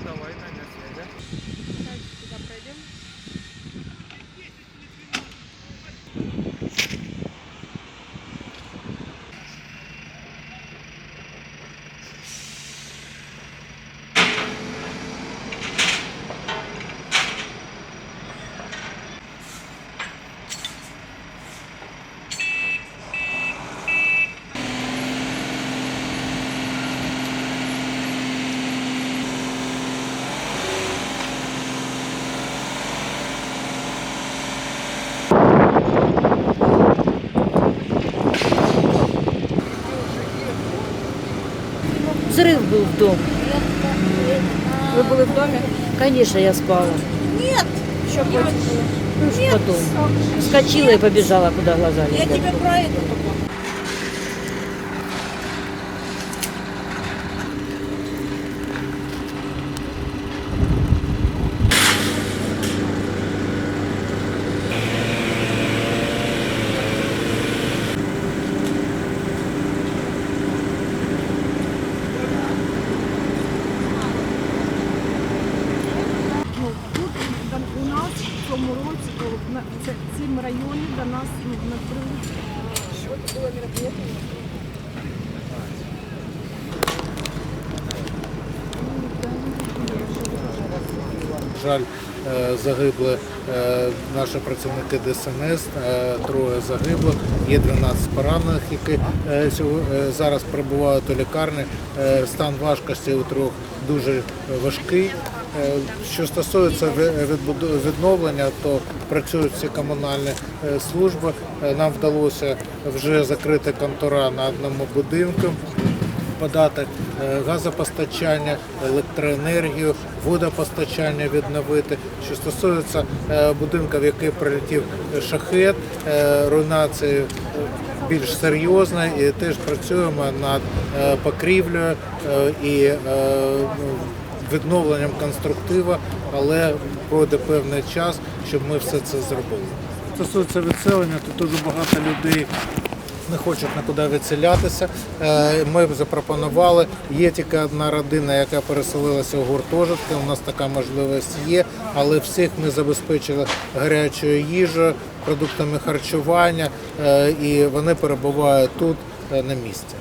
的，我。взрыв был в дом. Вы были в доме? Конечно, я спала. Нет, Еще Ну, ж потом. Вскочила и побежала, куда глаза я глядят. тебе про это только. В цьому році, о, на це- цим районі до нас ну, на прилучі. Що це було мероприятие? жаль, е, загибли е, наші працівники ДСНС, е, троє загиблих, є 12 поранених, які зараз перебувають у лікарні. Стан важкості у трьох дуже важкий. Е, Що стосується відновлення, то працюють всі комунальні е, служби. Е, Нам вдалося вже закрити контора на одному будинку подати газопостачання, електроенергію, водопостачання відновити. Що стосується будинка, в який прилетів шахет, руйнації більш серйозна і теж працюємо над покрівлею і відновленням конструктива, але пройде певний час, щоб ми все це зробили. Стосується відселення, то дуже багато людей не хочуть нікуди відселятися. Е, Ми запропонували. Є тільки одна родина, яка переселилася у гуртожитки. У нас така можливість є, але всіх ми забезпечили гарячою їжею, продуктами харчування, е, і вони перебувають тут е, на місці.